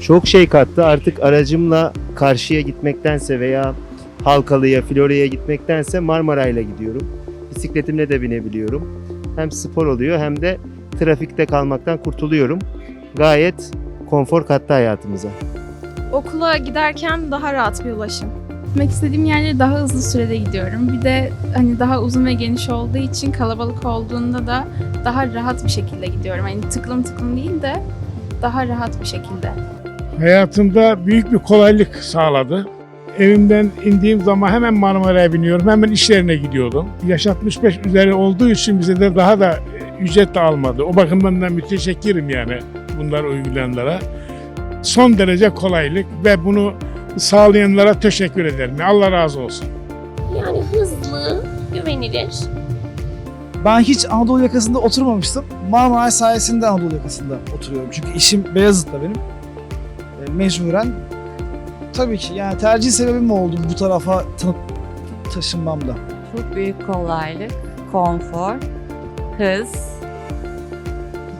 Çok şey kattı. Artık aracımla karşıya gitmektense veya Halkalı'ya, Florya'ya gitmektense Marmaray'la gidiyorum. Bisikletimle de binebiliyorum. Hem spor oluyor hem de trafikte kalmaktan kurtuluyorum. Gayet konfor kattı hayatımıza. Okula giderken daha rahat bir ulaşım. Gitmek istediğim yerlere daha hızlı sürede gidiyorum. Bir de hani daha uzun ve geniş olduğu için kalabalık olduğunda da daha rahat bir şekilde gidiyorum. Hani tıklım tıklım değil de daha rahat bir şekilde. Hayatımda büyük bir kolaylık sağladı. Evimden indiğim zaman hemen Marmara'ya biniyorum. Hemen iş yerine gidiyordum. Yaş 65 üzeri olduğu için bize de daha da e, ücret de almadı. O bakımdan da müteşekkirim yani bunlar uygulayanlara. Son derece kolaylık ve bunu sağlayanlara teşekkür ederim. Allah razı olsun. Yani hızlı, güvenilir. Ben hiç Anadolu yakasında oturmamıştım. Marmaray sayesinde Anadolu yakasında oturuyorum. Çünkü işim Beyazıt'ta benim. E, mecburen. Tabii ki yani tercih sebebim oldu bu tarafa ta- taşınmamda. Çok büyük kolaylık, konfor, hız.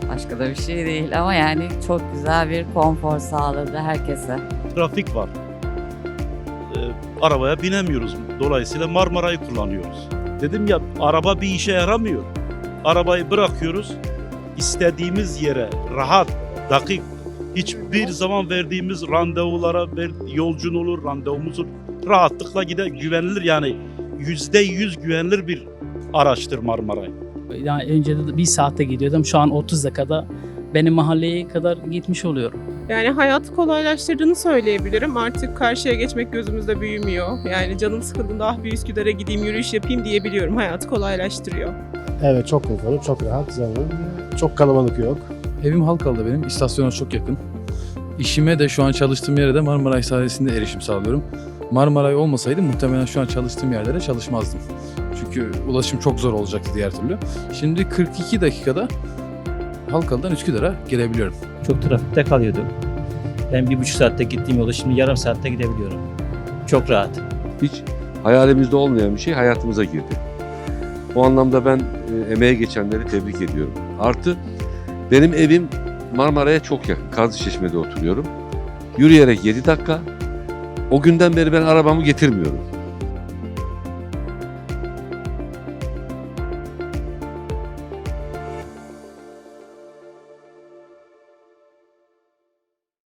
Başka da bir şey değil ama yani çok güzel bir konfor sağladı herkese. trafik var. Ee, arabaya binemiyoruz. Dolayısıyla Marmara'yı kullanıyoruz. Dedim ya araba bir işe yaramıyor. Arabayı bırakıyoruz. istediğimiz yere rahat, dakik, hiçbir zaman verdiğimiz randevulara ver, yolcun olur, randevumuzu rahatlıkla gider, güvenilir yani yüzde yüz güvenilir bir araçtır Marmaray. Yani önce de bir saatte gidiyordum. Şu an 30 dakikada benim mahalleye kadar gitmiş oluyorum. Yani hayatı kolaylaştırdığını söyleyebilirim. Artık karşıya geçmek gözümüzde büyümüyor. Yani canım sıkıldığında ah bir Üsküdar'a gideyim yürüyüş yapayım diyebiliyorum. Hayatı kolaylaştırıyor. Evet çok konforlu, çok rahat, zaman. Çok kalabalık yok. Evim Halkalı'da benim. İstasyona çok yakın. İşime de şu an çalıştığım yere de Marmaray sayesinde erişim sağlıyorum. Marmaray olmasaydı muhtemelen şu an çalıştığım yerlere çalışmazdım. Çünkü ulaşım çok zor olacaktı diğer türlü. Şimdi 42 dakikada Halkalı'dan Üsküdar'a gelebiliyorum. Çok trafikte kalıyordum. Ben bir buçuk saatte gittiğim yolu şimdi yarım saatte gidebiliyorum. Çok rahat. hiç hayalimizde olmayan bir şey hayatımıza girdi. O anlamda ben e, emeğe geçenleri tebrik ediyorum. Artı benim evim Marmara'ya çok yakın. Kazlıçeşme'de oturuyorum. Yürüyerek 7 dakika. O günden beri ben arabamı getirmiyorum.